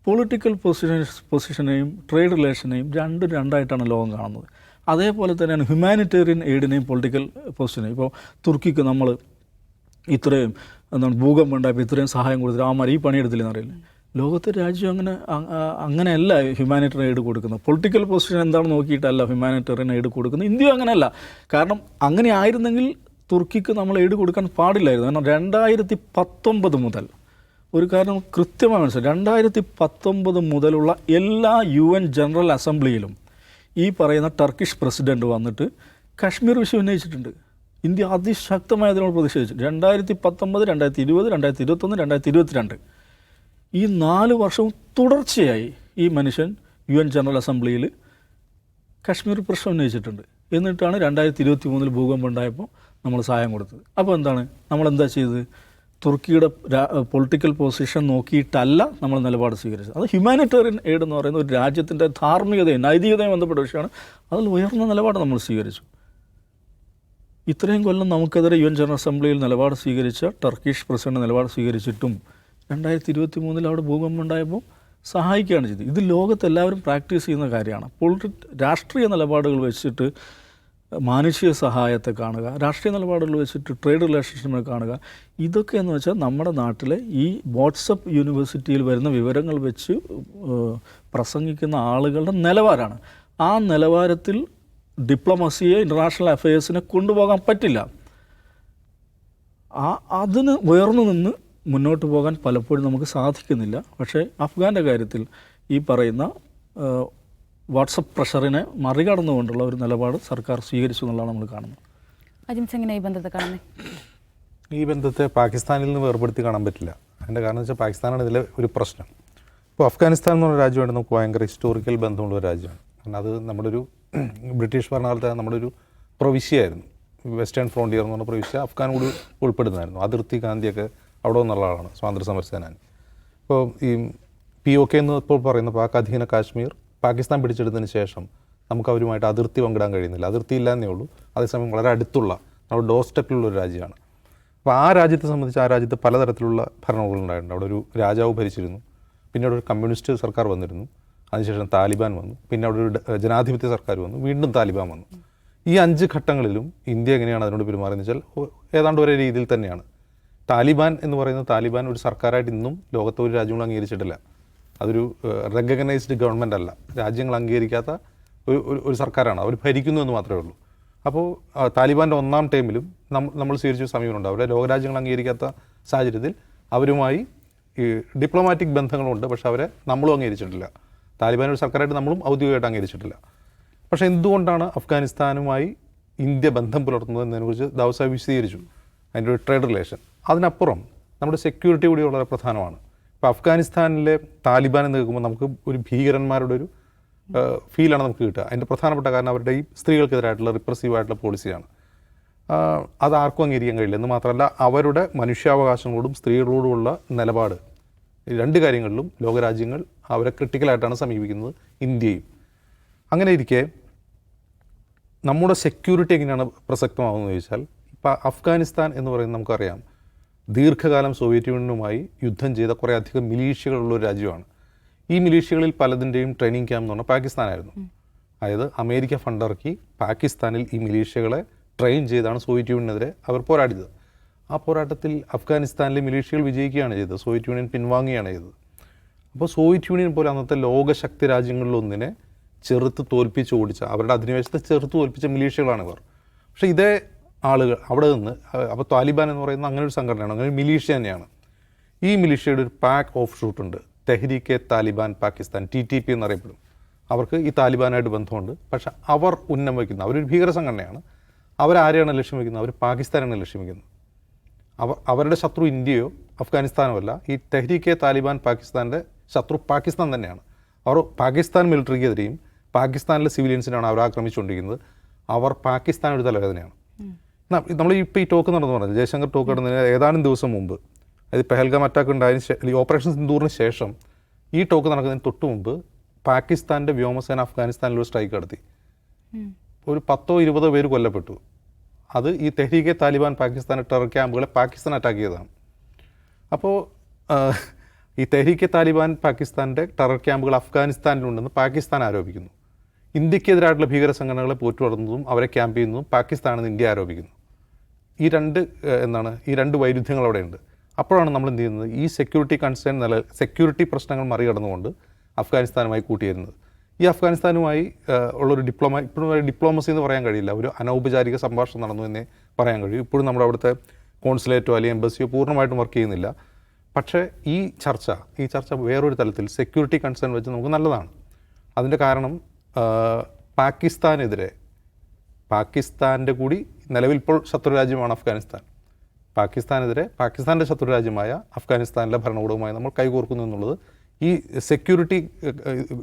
Speaker 2: പൊളിറ്റിക്കൽ പൊസിഷൻ പൊസിഷനെയും ട്രേഡ് റിലേഷനെയും രണ്ടും രണ്ടായിട്ടാണ് ലോകം കാണുന്നത്. അതേപോലെ തന്നെയാണ് ഹ്യൂമാനിറ്റേറിയൻ എയ്ഡിനെയും പൊളിറ്റിക്കൽ പൊസിഷനെയും ഇപ്പോൾ തുർക്കിക്ക് നമ്മൾ ഇത്രയും എന്താണ് ഭൂകമ്പം ഉണ്ടായപ്പോൾ ഇത്രയും സഹായം കൊടുത്തിട്ട് മരി ഈ പണിയെടുത്തില്ലെന്ന് അറിയില്ല ലോകത്തെ രാജ്യം അങ്ങനെ അങ്ങനെയല്ല ഹ്യൂമാനിറ്ററിയൻ എയ്ഡ് കൊടുക്കുന്നത്. പൊളിറ്റിക്കൽ പൊസിഷൻ എന്താണെന്ന് നോക്കിയിട്ടല്ല ഹ്യൂമാനിറ്ററിയൻ എയ്ഡ് കൊടുക്കുന്നത്. ഇന്ത്യ അങ്ങനെയല്ല. കാരണം അങ്ങനെ ആയിരുന്നെങ്കിൽ തുർക്കിക്ക് നമ്മൾ എയ്ഡ് കൊടുക്കാൻ പാടില്ലായിരുന്നു. കാരണം രണ്ടായിരത്തി പത്തൊമ്പത് മുതൽ ഒരു കാരണം കൃത്യമായി മനസ്സിലായി. രണ്ടായിരത്തി പത്തൊമ്പത് മുതലുള്ള എല്ലാ യു എൻ ജനറൽ അസംബ്ലിയിലും ഈ പറയുന്ന ടർക്കിഷ് പ്രസിഡന്റ് വന്നിട്ട് കാശ്മീർ വിഷയം ഉന്നയിച്ചിട്ടുണ്ട്. ഇന്ത്യ അതിശക്തമായി അതിനോട് പ്രതിഷേധിച്ചു. രണ്ടായിരത്തി പത്തൊമ്പത് രണ്ടായിരത്തി ഇരുപത് രണ്ടായിരത്തി ഇരുപത്തൊന്ന് രണ്ടായിരത്തി ഇരുപത്തിരണ്ട് ഈ നാല് വർഷവും തുടർച്ചയായി ഈ മനുഷ്യൻ യു എൻ ജനറൽ അസംബ്ലിയിൽ കാശ്മീർ പ്രശ്നം ഉന്നയിച്ചിട്ടുണ്ട്. എന്നിട്ടാണ് രണ്ടായിരത്തി ഇരുപത്തി മൂന്നിൽ ഭൂകമ്പം ഉണ്ടായപ്പോൾ നമ്മൾ സഹായം കൊടുത്തത്. അപ്പോൾ എന്താണ്? നമ്മളെന്താ ചെയ്തത്? തുർക്കിയുടെ പൊളിറ്റിക്കൽ പൊസിഷൻ നോക്കിയിട്ടല്ല നമ്മൾ നിലപാട് സ്വീകരിച്ചത്. അത് ഹ്യൂമാനിറ്റേറിയൻ എയ്ഡ് എന്ന് പറയുന്ന ഒരു രാജ്യത്തിന്റെ ധാർമ്മികതയും നൈതികതയും ബന്ധപ്പെട്ട വിഷയമാണ്. അതിൽ ഉയർന്ന നിലപാട് നമ്മൾ സ്വീകരിച്ചു. ഇത്രയും കൊല്ലം നമുക്കെതിരെ യു എൻ ജനറൽ അസംബ്ലിയിൽ നിലപാട് സ്വീകരിച്ച ടർക്കിഷ് പ്രസിഡന്റ് നിലപാട് സ്വീകരിച്ചിട്ടും രണ്ടായിരത്തി ഇരുപത്തി മൂന്നിൽ അവിടെ ഭൂകമ്പം ഉണ്ടായപ്പോൾ സഹായിക്കുകയാണ് ചെയ്തത്. ഇത് ലോകത്ത് എല്ലാവരും പ്രാക്ടീസ് ചെയ്യുന്ന കാര്യമാണ്. പൊളിറ്റി രാഷ്ട്രീയ നിലപാടുകൾ വെച്ചിട്ട് മാനുഷിക സഹായത്തെ കാണുക രാഷ്ട്രീയ നിലപാടുകൾ വെച്ചിട്ട് ട്രേഡ് റിലേഷൻഷിപ്പിനെ കാണുക ഇതൊക്കെ എന്ന് വെച്ചാൽ നമ്മുടെ നാട്ടിലെ ഈ വാട്സപ്പ് യൂണിവേഴ്സിറ്റിയിൽ വരുന്ന വിവരങ്ങൾ വെച്ച് പ്രസംഗിക്കുന്ന ആളുകളുടെ നിലവാരമാണ്. ആ നിലവാരത്തിൽ ഡിപ്ലോമസിയെ ഇന്റർനാഷണൽ അഫയേഴ്സിനെ കൊണ്ടുപോകാൻ പറ്റില്ല. ആ അതിന് ഉയർന്നു നിന്ന് മുന്നോട്ട് പോകാൻ പലപ്പോഴും നമുക്ക് സാധിക്കുന്നില്ല. പക്ഷേ അഫ്ഗാന്റെ കാര്യത്തിൽ ഈ പറയുന്ന വാട്സപ്പ് പ്രഷറിനെ മറികടന്നുകൊണ്ടുള്ള ഒരു നിലപാട് സർക്കാർ സ്വീകരിച്ചു എന്നുള്ളതാണ് നമ്മൾ കാണുന്നത്.
Speaker 1: അജിംസ് എങ്ങനെ ഈ ബന്ധത്തെ കാണുന്നത്
Speaker 3: ഈ ബന്ധത്തെ പാകിസ്ഥാനിൽ നിന്ന് വേർപെടുത്തി കാണാൻ പറ്റില്ല. അതിന്റെ കാരണം വെച്ചാൽ പാകിസ്ഥാനാണ് ഇതിലെ ഒരു പ്രശ്നം. ഇപ്പോൾ അഫ്ഗാനിസ്ഥാൻ എന്ന് പറഞ്ഞ രാജ്യമായിട്ട് നമുക്ക് ഭയങ്കര ഹിസ്റ്റോറിക്കൽ ബന്ധമുള്ള ഒരു രാജ്യമാണ്. കാരണം അത് നമ്മുടെ ഒരു ബ്രിട്ടീഷ് ഭരണകാലത്ത് നമ്മുടെ ഒരു പ്രവിശ്യയായിരുന്നു. വെസ്റ്റേൺ ഫ്രോണ്ടിയർ എന്ന് പറഞ്ഞ പ്രവിശ്യ അഫ്ഗാൻ കൂടി ഉൾപ്പെടുന്നതായിരുന്നു. അതിർത്തി ഗാന്ധിയൊക്കെ അവിടെ നിന്നുള്ള ആളാണ് സ്വാതന്ത്ര്യ സമര സേനാനി. ഇപ്പോൾ ഈ പി ഒ കെ എന്ന് ഇപ്പോൾ പറയുന്ന പാക് അധീന കാശ്മീർ പാകിസ്ഥാൻ പിടിച്ചെടുത്തതിന് ശേഷം നമുക്ക് അവരുമായിട്ട് അതിർത്തി പങ്കിടാൻ കഴിയുന്നില്ല. അതിർത്തി ഇല്ലാന്നേ ഉള്ളൂ. അതേസമയം വളരെ അടുത്തുള്ള നമ്മുടെ ഡോർ സ്റ്റെപ്പിലുള്ള ഒരു രാജ്യമാണ്. അപ്പോൾ ആ രാജ്യത്തെ സംബന്ധിച്ച് ആ രാജ്യത്ത് പലതരത്തിലുള്ള ഭരണകൂടങ്ങൾ ഉണ്ടായിട്ടുണ്ട്. അവിടെ ഒരു രാജാവ് ഭരിച്ചിരുന്നു. പിന്നെ അവിടെ ഒരു കമ്മ്യൂണിസ്റ്റ് സർക്കാർ വന്നിരുന്നു. അതിനുശേഷം താലിബാൻ വന്നു. പിന്നെ അവിടെ ഒരു ജനാധിപത്യ സർക്കാർ വന്നു. വീണ്ടും താലിബാൻ വന്നു. ഈ അഞ്ച് ഘട്ടങ്ങളിലും ഇന്ത്യ എങ്ങനെയാണ് അതിനോട് പെരുമാറുന്നത് വെച്ചാൽ ഏതാണ്ട് ഒരേ രീതിയിൽ തന്നെയാണ്. താലിബാൻ എന്ന് പറയുന്ന താലിബാൻ ഒരു സർക്കാരായിട്ട് ഇന്നും ലോകത്തെ ഒരു രാജ്യങ്ങളും അംഗീകരിച്ചിട്ടില്ല. അതൊരു റെക്കഗ്നൈസ്ഡ് ഗവൺമെന്റ് അല്ല. രാജ്യങ്ങൾ അംഗീകരിക്കാത്ത ഒരു ഒരു- സർക്കാരാണ്. അവർ ഭരിക്കുന്നു എന്ന് മാത്രമേ ഉള്ളൂ. അപ്പോൾ താലിബാന്റെ ഒന്നാം ടൈമിലും നമ്മൾ സ്വീകരിച്ച സമീപനമുണ്ട് അവരെ ലോകരാജ്യങ്ങൾ അംഗീകരിക്കാത്ത സാഹചര്യത്തിൽ അവരുമായി ഈ ഡിപ്ലോമാറ്റിക് ബന്ധങ്ങളുണ്ട്. പക്ഷേ അവരെ നമ്മളും അംഗീകരിച്ചിട്ടില്ല. താലിബാൻ ഒരു സർക്കാരായിട്ട് നമ്മളും ഔദ്യോഗികമായിട്ട് അംഗീകരിച്ചിട്ടില്ല. പക്ഷേ എന്തുകൊണ്ടാണ് അഫ്ഗാനിസ്ഥാനുമായി ഇന്ത്യ ബന്ധം പുലർത്തുന്നത് എന്നതിനെക്കുറിച്ച് ദാവ്സാബ് വിശദീകരിച്ചു. അതിന്റെ ഒരു ട്രേഡ് റിലേഷൻ. അതിനപ്പുറം നമ്മുടെ സെക്യൂരിറ്റി കൂടി വളരെ പ്രധാനമാണ്. ഇപ്പോൾ അഫ്ഗാനിസ്ഥാനിലെ താലിബാൻ എന്ന് കേൾക്കുമ്പോൾ നമുക്ക് ഒരു ഭീകരന്മാരുടെ ഒരു ഫീലാണ് നമുക്ക് കിട്ടുക. അതിന്റെ പ്രധാനപ്പെട്ട കാരണം അവരുടെ ഈ സ്ത്രീകൾക്കെതിരായിട്ടുള്ള റിപ്രസീവ് ആയിട്ടുള്ള പോളിസിയാണ് അത് ആർക്കും അംഗീകരിക്കാൻ കഴിയില്ല. എന്ന് മാത്രമല്ല അവരുടെ മനുഷ്യാവകാശങ്ങളോടും സ്ത്രീകളോടുമുള്ള നിലപാട്. രണ്ട് കാര്യങ്ങളിലും ലോകരാജ്യങ്ങൾ അവരെ ക്രിട്ടിക്കലായിട്ടാണ് സമീപിക്കുന്നത് ഇന്ത്യയും. അങ്ങനെ ഇരിക്കെ നമ്മുടെ സെക്യൂരിറ്റി എങ്ങനെയാണ് പ്രസക്തമാകുന്നത് ചോദിച്ചാൽ ഇപ്പം അഫ്ഗാനിസ്ഥാൻ എന്ന് പറയുന്നത് നമുക്കറിയാം. ദീർഘകാലം സോവിയറ്റ് യൂണിയനുമായി യുദ്ധം ചെയ്ത കുറേ അധികം മിലീഷ്യകളുള്ള ഒരു രാജ്യമാണ്. ഈ മിലീഷ്യകളിൽ പലതിന്റെയും ട്രെയിനിങ് ക്യാമ്പ് എന്ന് പറഞ്ഞാൽ പാകിസ്ഥാനായിരുന്നു. അതായത് അമേരിക്ക ഫണ്ടിറക്കി പാകിസ്ഥാനിൽ ഈ മിലീഷ്യകളെ ട്രെയിൻ ചെയ്താണ് സോവിയറ്റ് യൂണിയനെതിരെ അവർ പോരാടിയത്. ആ പോരാട്ടത്തിൽ അഫ്ഗാനിസ്ഥാനിലെ മിലീഷ്യകൾ വിജയിക്കുകയാണ് ചെയ്തത്. സോവിയറ്റ് യൂണിയൻ പിൻവാങ്ങുകയാണ് ചെയ്തത്. അപ്പോൾ സോവിയറ്റ് യൂണിയൻ പോലെ അന്നത്തെ ലോകശക്തി രാജ്യങ്ങളിലൊന്നിനെ ചെറുത്ത് തോൽപ്പിച്ച് ഓടിച്ച അവരുടെ അധിനിവേശത്തെ ചെറുത്ത് തോൽപ്പിച്ച മിലീഷ്യകളാണ് ഇവർ പക്ഷേ ഇതേ ആളുകൾ അവിടെ നിന്ന് അപ്പോൾ താലിബാൻ എന്ന് പറയുന്ന അങ്ങനെ ഒരു സംഘടനയാണ് അങ്ങനെ ഒരു മിലീഷ്യ തന്നെയാണ്. ഈ മിലീഷ്യയുടെ ഒരു പാക്ക് ഓഫ് ഷൂട്ട് ഉണ്ട്. Tehreek e Taliban Pakistan T T P എന്നറിയപ്പെടും. അവർക്ക് ഈ താലിബാനായിട്ട് ബന്ധമുണ്ട്. പക്ഷേ അവർ ഉന്നം വയ്ക്കുന്ന അവരൊരു ഭീകര സംഘടനയാണ്. അവരാരെയാണ് ലക്ഷ്യം വയ്ക്കുന്നത് അവർ പാകിസ്ഥാനാണ് ലക്ഷ്യം വയ്ക്കുന്നത് അവർ അവരുടെ ശത്രു ഇന്ത്യയോ അഫ്ഗാനിസ്ഥാനോ അല്ല. ഈ തെഹ്രീക്കെ താലിബാൻ പാകിസ്ഥാന്റെ ശത്രു പാകിസ്ഥാൻ തന്നെയാണ്. അവർ പാകിസ്ഥാൻ മിലിറ്ററിക്കെതിരെയും പാകിസ്ഥാനിലെ സിവിലിയൻസിനാണ് അവർ ആക്രമിച്ചുകൊണ്ടിരിക്കുന്നത്. അവർ പാകിസ്ഥാൻ ഒരു തലവേദനയാണ്. നമ്മൾ ഇപ്പോൾ ഈ ടോക്ക് നടന്നു പറഞ്ഞത് ജയശങ്കർ ടോക്ക് നടന്നതിന് ഏതാനും ദിവസം മുമ്പ്. അതായത് പെഹൽഗാം അറ്റാക്ക് ഉണ്ടായതിന് ഓപ്പറേഷൻ സിന്ദൂറിന് ശേഷം ഈ ടോക്ക് നടക്കുന്നതിന് തൊട്ട് മുമ്പ് പാകിസ്ഥാന്റെ വ്യോമസേന അഫ്ഗാനിസ്ഥാനിൽ ഒരു സ്ട്രൈക്ക് നടത്തി ഒരു പത്തോ ഇരുപതോ പേര് കൊല്ലപ്പെട്ടു. അത് ഈ തെഹ്രീകെ താലിബാൻ പാകിസ്ഥാൻ ടെറർ ക്യാമ്പുകളെ പാകിസ്ഥാൻ അറ്റാക്ക് ചെയ്തതാണ്. അപ്പോൾ ഈ തെഹ്രീക്കെ താലിബാൻ പാകിസ്ഥാന്റെ ടെറർ ക്യാമ്പുകൾ അഫ്ഗാനിസ്ഥാനിലുണ്ടെന്ന് പാകിസ്ഥാൻ ആരോപിക്കുന്നു. ഇന്ത്യക്കെതിരായിട്ടുള്ള ഭീകര സംഘടനകളെ പോറ്റുവളർന്നതും അവരെ ക്യാമ്പ് ചെയ്യുന്നതും പാകിസ്ഥാനെന്ന് ഇന്ത്യ ആരോപിക്കുന്നു. ഈ രണ്ട് എന്താണ് ഈ രണ്ട് വൈരുദ്ധ്യങ്ങൾ അവിടെയുണ്ട്. അപ്പോഴാണ് നമ്മൾ എന്ത് ചെയ്യുന്നത്? ഈ സെക്യൂരിറ്റി കൺസേൺ നില സെക്യൂരിറ്റി പ്രശ്നങ്ങൾ മറികടന്നുകൊണ്ട് അഫ്ഗാനിസ്ഥാനുമായി കൂട്ടിയിരുന്നത്. ഈ അഫ്ഗാനിസ്ഥാനുമായി ഉള്ളൊരു ഡിപ്ലോമ ഇപ്പോഴും ഒരു ഡിപ്ലോമസി എന്ന് പറയാൻ കഴിയില്ല. ഒരു അനൗപചാരിക സംഭാഷണം നടന്നു എന്നേ പറയാൻ കഴിയും. ഇപ്പോഴും നമ്മുടെ അവിടുത്തെ കോൺസുലേറ്റോ അല്ലെങ്കിൽ എംബസിയോ പൂർണമായിട്ടും വർക്ക് ചെയ്യുന്നില്ല. പക്ഷേ ഈ ചർച്ച ഈ ചർച്ച വേറൊരു തലത്തിൽ സെക്യൂരിറ്റി കൺസേൺ വെച്ച് നമുക്ക് നല്ലതാണ്. അതിന്റെ കാരണം പാകിസ്ഥാനെതിരെ പാകിസ്ഥാന്റെ കൂടി നിലവിൽ ഇപ്പോൾ ശത്രു രാജ്യമാണ് അഫ്ഗാനിസ്ഥാൻ. പാകിസ്ഥാനെതിരെ പാകിസ്ഥാന്റെ ശത്രു രാജ്യമായ അഫ്ഗാനിസ്ഥാനിലെ ഭരണകൂടവുമായി നമ്മൾ കൈകോർക്കുന്നു എന്നുള്ളത് ഈ സെക്യൂരിറ്റി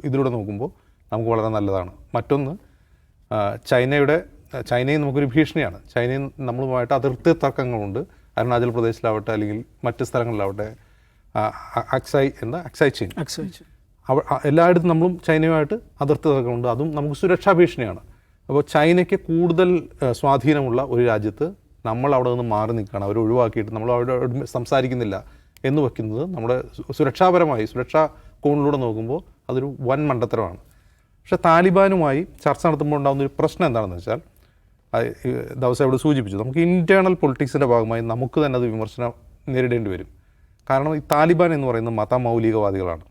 Speaker 3: ഇതിലൂടെ നോക്കുമ്പോൾ നമുക്ക് വളരെ നല്ലതാണ്. മറ്റൊന്ന് ചൈനയുടെ ചൈനയും നമുക്കൊരു ഭീഷണിയാണ്. ചൈനയും നമ്മളുമായിട്ട് അതിർത്തി തർക്കങ്ങളുണ്ട്. അരുണാചൽ പ്രദേശിലാവട്ടെ അല്ലെങ്കിൽ മറ്റ് സ്ഥലങ്ങളിലാവട്ടെ അക്സൈ എന്ന അക്സൈ ചെയിൻ.
Speaker 2: അക്സൈ
Speaker 3: അവ എല്ലായിടത്തും നമ്മളും ചൈനയുമായിട്ട് അതിർത്തി തർക്കമുണ്ട് അതും നമുക്ക് സുരക്ഷാ ഭീഷണിയാണ്. അപ്പോൾ ചൈനയ്ക്ക് കൂടുതൽ സ്വാധീനമുള്ള ഒരു രാജ്യത്ത് നമ്മൾ അവിടെ നിന്ന് മാറി നിൽക്കുകയാണ്. അവർ ഒഴിവാക്കിയിട്ട് നമ്മൾ അവിടെ സംസാരിക്കുന്നില്ല എന്ന് വയ്ക്കുന്നത് നമ്മുടെ സുരക്ഷാപരമായി സുരക്ഷാ കോണിലൂടെ നോക്കുമ്പോൾ അതൊരു വൻ മണ്ടത്തരമാണ്. പക്ഷേ താലിബാനുമായി ചർച്ച നടത്തുമ്പോൾ ഉണ്ടാകുന്ന ഒരു പ്രശ്നം എന്താണെന്ന് വെച്ചാൽ ദിവസം ഇവിടെ സൂചിപ്പിച്ചു. നമുക്ക് ഇന്റേർണൽ പൊളിറ്റിക്സിന്റെ ഭാഗമായി നമുക്ക് തന്നെ അത് വിമർശനം നേരിടേണ്ടി വരും. കാരണം ഈ താലിബാൻ എന്ന് പറയുന്ന മതമൗലികവാദികളാണ്.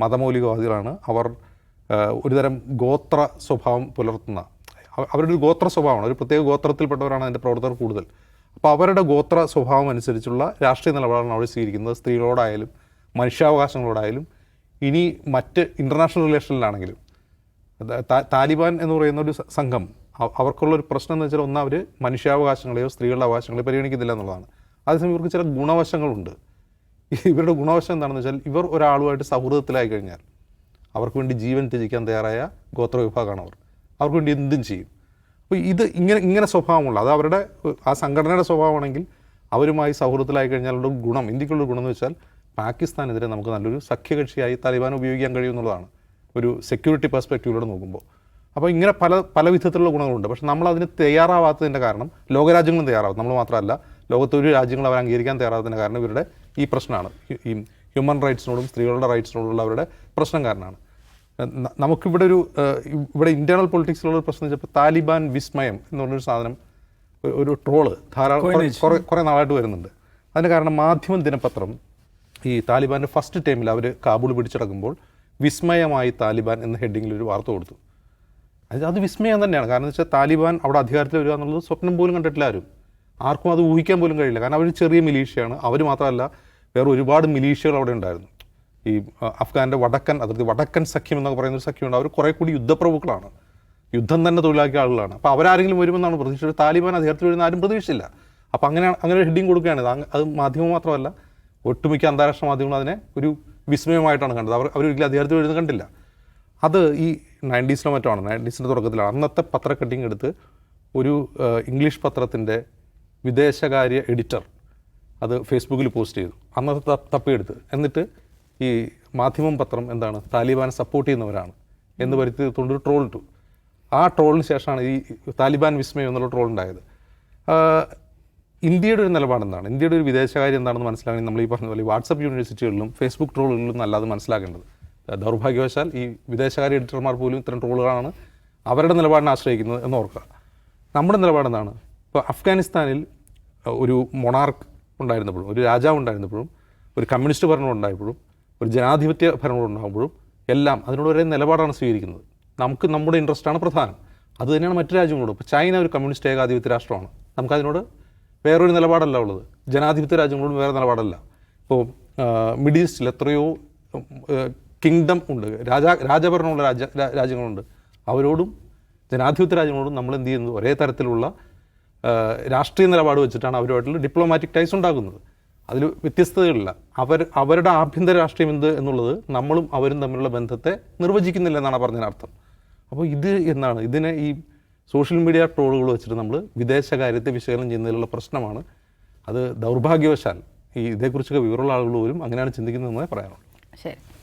Speaker 3: മതമൗലികവാദികളാണ് അവർ ഒരുതരം ഗോത്ര സ്വഭാവം പുലർത്തുന്ന അവരുടെ ഒരു ഗോത്ര സ്വഭാവമാണ്. ഒരു പ്രത്യേക ഗോത്രത്തിൽപ്പെട്ടവരാണ് അതിന്റെ പ്രവർത്തകർ കൂടുതൽ. അപ്പോൾ അവരുടെ ഗോത്ര സ്വഭാവം അനുസരിച്ചുള്ള രാഷ്ട്രീയ നിലപാടാണ് അവർ സ്വീകരിക്കുന്നത്. സ്ത്രീകളോടായാലും മനുഷ്യാവകാശങ്ങളോടായാലും ഇനി മറ്റ് ഇന്റർനാഷണൽ റിലേഷനിലാണെങ്കിലും താലിബാൻ എന്ന് പറയുന്ന ഒരു സംഘം അവ- അവർക്കുള്ള ഒരു പ്രശ്നം എന്ന് വെച്ചാൽ ഒന്ന് അവർ മനുഷ്യാവകാശങ്ങളെയോ സ്ത്രീകളുടെ അവകാശങ്ങളെയോ പരിഗണിക്കുന്നില്ല എന്നുള്ളതാണ്. അതേസമയം ഇവർക്ക് ചില ഗുണവശങ്ങളുണ്ട്. ഇവരുടെ ഗുണവശം എന്താണെന്ന് വെച്ചാൽ ഇവർ ഒരാളുമായിട്ട് സൗഹൃദത്തിലായി കഴിഞ്ഞാൽ അവർക്ക് വേണ്ടി ജീവൻ ത്യജിക്കാൻ തയ്യാറായ ഗോത്ര വിഭാഗമാണ് അവർ. അവർക്ക് വേണ്ടി എന്തും ചെയ്യും. അപ്പോൾ ഇത് ഇങ്ങനെ ഇങ്ങനെ സ്വഭാവമുള്ള അത് അവരുടെ ആ സംഘടനയുടെ സ്വഭാവമാണെങ്കിൽ അവരുമായി സൗഹൃദത്തിലായി കഴിഞ്ഞാലുള്ള ഗുണം ഇന്ത്യക്കുള്ള ഗുണം എന്ന് വെച്ചാൽ പാകിസ്ഥാനെതിരെ നമുക്ക് നല്ലൊരു സഖ്യകക്ഷിയായി താലിബാൻ ഉപയോഗിക്കാൻ കഴിയും എന്നുള്ളതാണ് ഒരു സെക്യൂരിറ്റി പെർസ്പെക്റ്റീവിലൂടെ നോക്കുമ്പോൾ. അപ്പോൾ ഇങ്ങനെ പല പല വിധത്തിലുള്ള ഗുണങ്ങളുണ്ട്. പക്ഷേ നമ്മൾ അതിന് തയ്യാറാവാത്തതിന്റെ കാരണം ലോകരാജ്യങ്ങളും തയ്യാറാവും. നമ്മൾ മാത്രമല്ല ലോകത്തെ ഒരു രാജ്യങ്ങൾ അവർ അംഗീകരിക്കാൻ തയ്യാറാത്തതിന്റെ കാരണം ഇവരുടെ ഈ പ്രശ്നമാണ്. ഈ- ഹ്യൂമൻ റൈറ്റ്സിനോടും സ്ത്രീകളുടെ റൈറ്റ്സിനോടുള്ള അവരുടെ പ്രശ്നം കാരണമാണ്. നമുക്കിവിടെ ഒരു ഇവിടെ ഇന്റേണൽ പൊളിറ്റിക്സിലുള്ള ഒരു പ്രശ്നം വെച്ചപ്പോൾ താലിബാൻ വിസ്മയം എന്ന് പറഞ്ഞൊരു സാധനം ഒരു- ട്രോൾ ധാരാളം കുറെ- കുറെ നാളായിട്ട് വരുന്നുണ്ട്. അതിന് കാരണം മാധ്യമ ദിനപത്രം ഈ താലിബാന്റെ ഫസ്റ്റ് ടൈമിൽ അവർ കാബൂൾ പിടിച്ചടക്കുമ്പോൾ വിസ്മയമായി താലിബാൻ എന്ന ഹെഡിങ്ങിൽ ഒരു വാർത്ത കൊടുത്തു. അത് അത് വിസ്മയം തന്നെയാണ്. കാരണം എന്ന് വെച്ചാൽ താലിബാൻ അവിടെ അധികാരത്തിൽ വരിക എന്നുള്ളത് സ്വപ്നം പോലും കണ്ടിട്ടില്ല ആരും. ആർക്കും അത് ഊഹിക്കാൻ പോലും കഴിയില്ല. കാരണം അവർ ചെറിയ മിലീഷ്യയാണ് അവർ മാത്രമല്ല വേറെ ഒരുപാട് മിലീഷ്യകൾ അവിടെ ഉണ്ടായിരുന്നു. ഈ അഫ്ഗാന്റെ വടക്കൻ അതിർത്തി വടക്കൻ സഖ്യം എന്നൊക്കെ പറയുന്ന ഒരു സഖ്യമുണ്ട് അവർ കുറേ കൂടി യുദ്ധപ്രഭുക്കളാണ്. യുദ്ധം തന്നെ തൊഴിലാക്കിയ ആളുകളാണ്. അപ്പോൾ അവരാരെങ്കിലും വരുമെന്നാണ് പ്രതീക്ഷിച്ചത്. താലിബാൻ അധികാരത്തിൽ വരുന്ന ആരും പ്രതീക്ഷിച്ചില്ല. അപ്പോൾ അങ്ങനെ അങ്ങനെ ഒരു ഹെഡിങ് കൊടുക്കുകയാണ്. അത് മാധ്യമം മാത്രമല്ല ഒട്ടുമിക്ക അന്താരാഷ്ട്ര മാധ്യമങ്ങൾ അതിനെ ഒരു വിസ്മയമായിട്ടാണ് കണ്ടത്. അവർ അവരൊരിക്കലും അധികാരത്തിൽ വരുന്നത് കണ്ടില്ല. അത് ഈ നയന്റീസിലോ മറ്റോ ആണ്. നയന്റീസിന്റെ തുടക്കത്തിലാണ്. അന്നത്തെ പത്ര കട്ടിങ് എടുത്ത് ഒരു ഇംഗ്ലീഷ് പത്രത്തിന്റെ വിദേശകാര്യ എഡിറ്റർ അത് ഫേസ്ബുക്കിൽ പോസ്റ്റ് ചെയ്തു. അന്നത്തെ തപ്പിയെടുത്ത്. എന്നിട്ട് ഈ മാധ്യമം പത്രം എന്താണ് താലിബാനെ സപ്പോർട്ട് ചെയ്യുന്നവരാണ് എന്ന് വരുത്തിയിട്ടുണ്ട് ട്രോൾ ആ ട്രോളിന് ശേഷമാണ് ഈ താലിബാൻ വിസ്മയം എന്നുള്ള ട്രോൾ ഉണ്ടായത്. ഇന്ത്യയുടെ ഒരു നിലപാട് എന്താണ് ഇന്ത്യയുടെ ഒരു വിദേശകാര്യം എന്താണെന്ന് മനസ്സിലാകണമെങ്കിൽ നമ്മൾ ഈ പറഞ്ഞ പോലെ വാട്സപ്പ് യൂണിവേഴ്സിറ്റികളിലും ഫേസ്ബുക്ക് ട്രോളുകളിലും അല്ലാതെ മനസ്സിലാക്കേണ്ടത്. ദൗർഭാഗ്യവശാൽ ഈ വിദേശകാര്യ എഡിറ്റർമാർ പോലും ഇത്തരം ട്രോളുകളാണ് അവരുടെ നിലപാടിനെ ആശ്രയിക്കുന്നത് എന്ന് ഓർക്കുക. നമ്മുടെ നിലപാടെന്താണ്? ഇപ്പോൾ അഫ്ഗാനിസ്ഥാനിൽ ഒരു മൊണാർക്ക് ഉണ്ടായിരുന്നപ്പോഴും ഒരു രാജാവ് ഉണ്ടായിരുന്നപ്പോഴും ഒരു കമ്മ്യൂണിസ്റ്റ് ഭരണം ഉണ്ടായപ്പോഴും ഒരു ജനാധിപത്യ ഭരണകൂടം ഉണ്ടാകുമ്പോഴും എല്ലാം അതിനോട് ഒരേ നിലപാടാണ് സ്വീകരിക്കുന്നത്. നമുക്ക് നമ്മുടെ ഇൻട്രസ്റ്റാണ് പ്രധാനം. അത് തന്നെയാണ് മറ്റു രാജ്യങ്ങളോട്. ഇപ്പോൾ ചൈന ഒരു കമ്മ്യൂണിസ്റ്റ് ഏകാധിപത്യ രാഷ്ട്രമാണ്. നമുക്കതിനോട് വേറൊരു നിലപാടല്ല ഉള്ളത്. ജനാധിപത്യ രാജ്യങ്ങളോട് വേറെ നിലപാടല്ല. ഇപ്പോൾ മിഡിൽ ഈസ്റ്റിൽ എത്രയോ കിങ്ഡം ഉണ്ട്. രാജാ രാജഭരണമുള്ള രാജ്യ രാജ്യങ്ങളുണ്ട്. അവരോടും ജനാധിപത്യ രാജ്യങ്ങളോടും നമ്മൾ എന്ത് ചെയ്യുന്നു ഒരേ തരത്തിലുള്ള രാഷ്ട്രീയ നിലപാട് വെച്ചിട്ടാണ് അവരുമായിട്ടുള്ള ഡിപ്ലോമാറ്റിക് ടൈസ് ഉണ്ടാക്കുന്നത്. അതിൽ വ്യത്യസ്തതകളില്ല. അവർ അവരുടെ ആഭ്യന്തര രാഷ്ട്രീയം എന്ത് എന്നുള്ളത് നമ്മളും അവരും തമ്മിലുള്ള ബന്ധത്തെ നിർവചിക്കുന്നില്ല എന്നാണ് പറഞ്ഞതിനർത്ഥം. അപ്പോൾ ഇത് എന്നാണ്? ഇതിനെ ഈ സോഷ്യൽ മീഡിയ ട്രോളുകൾ വെച്ചിട്ട് നമ്മൾ വിദേശകാര്യത്തെ വിശകലനം ചെയ്യുന്നതിലുള്ള പ്രശ്നമാണ്. അത് ദൗർഭാഗ്യവശാൽ ഈ ഇതേക്കുറിച്ചൊക്കെ വിവരമുള്ള ആളുകൾ പോലും അങ്ങനെയാണ് ചിന്തിക്കുന്നതെന്നേ പറയാനുള്ളൂ.
Speaker 1: ശരി.